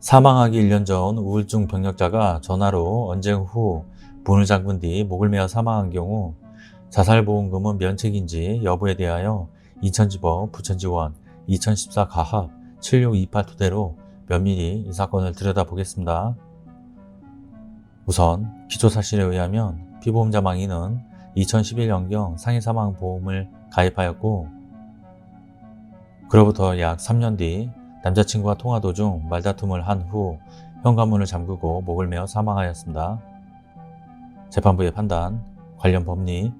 사망하기 1년 전 우울증 병력자가 전화로 언쟁 후 문을 잠근 뒤 목을 메어 사망한 경우 자살보험금은 면책인지 여부에 대하여 인천지법 부천지원 2014 가합 7628 토대로 면밀히 이 사건을 들여다보겠습니다. 우선 기초사실에 의하면 피보험자 망인은 2011년경 상해사망보험을 가입하였고 그로부터 약 3년 뒤 남자친구와 통화 도중 말다툼을 한 후 현관문을 잠그고 목을 메어 사망하였습니다. 재판부의 판단, 관련 법리,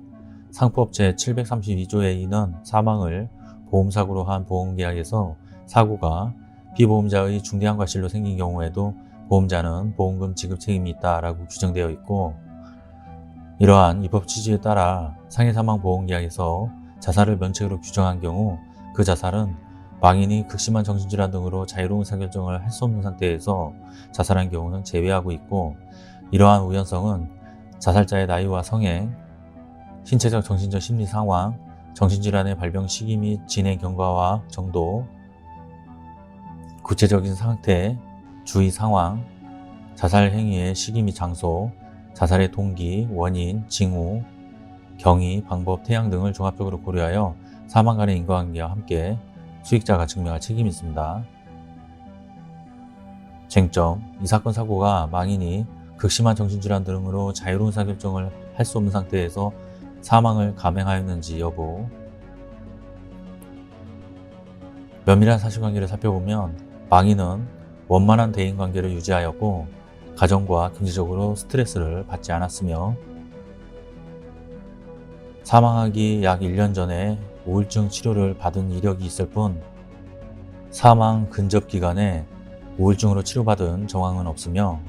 상법 제732조의 2는 사망을 보험사고로 한 보험계약에서 사고가 피보험자의 중대한 과실로 생긴 경우에도 보험자는 보험금 지급 책임이 있다라고 규정되어 있고 이러한 입법 취지에 따라 상해사망보험계약에서 자살을 면책으로 규정한 경우 그 자살은 망인이 극심한 정신질환 등으로 자유로운 의사결정을 할 수 없는 상태에서 자살한 경우는 제외하고 있고 이러한 우연성은 자살자의 나이와 성행, 신체적 정신적 심리 상황, 정신질환의 발병 시기 및 진행 경과와 정도, 구체적인 상태, 주의 상황, 자살 행위의 시기 및 장소, 자살의 동기, 원인, 징후, 경위, 방법, 태양 등을 종합적으로 고려하여 사망 간의 인과관계와 함께 수익자가 증명할 책임이 있습니다. 쟁점, 이 사건 사고가 망인이 극심한 정신질환 등으로 자유로운 사결정을 할 수 없는 상태에서 사망을 감행하였는지 여부 면밀한 사실관계를 살펴보면 망인은 원만한 대인관계를 유지하였고 가정과 경제적으로 스트레스를 받지 않았으며 사망하기 약 1년 전에 우울증 치료를 받은 이력이 있을 뿐 사망 근접 기간에 우울증으로 치료받은 정황은 없으며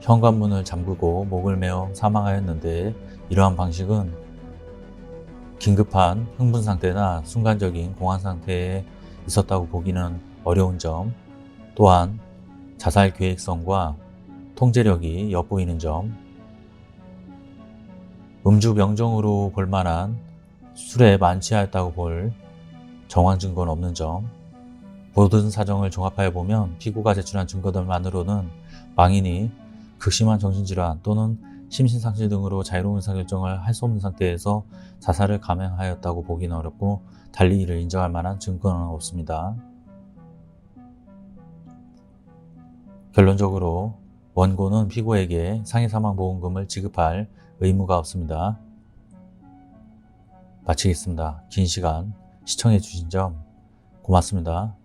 현관문을 잠그고 목을 메어 사망하였는데 이러한 방식은 긴급한 흥분 상태나 순간적인 공황 상태에 있었다고 보기는 어려운 점 또한 자살 계획성과 통제력이 엿보이는 점 음주 명정으로 볼 만한 술에 만취하였다고 볼 정황 증거는 없는 점 모든 사정을 종합하여 보면 피고가 제출한 증거들만으로는 망인이 극심한 정신질환 또는 심신상실 등으로 자유로운 의사결정을 할 수 없는 상태에서 자살을 감행하였다고 보기는 어렵고 달리 이를 인정할 만한 증거는 없습니다. 결론적으로 원고는 피고에게 상해사망보험금을 지급할 의무가 없습니다. 마치겠습니다. 긴 시간 시청해 주신 점 고맙습니다.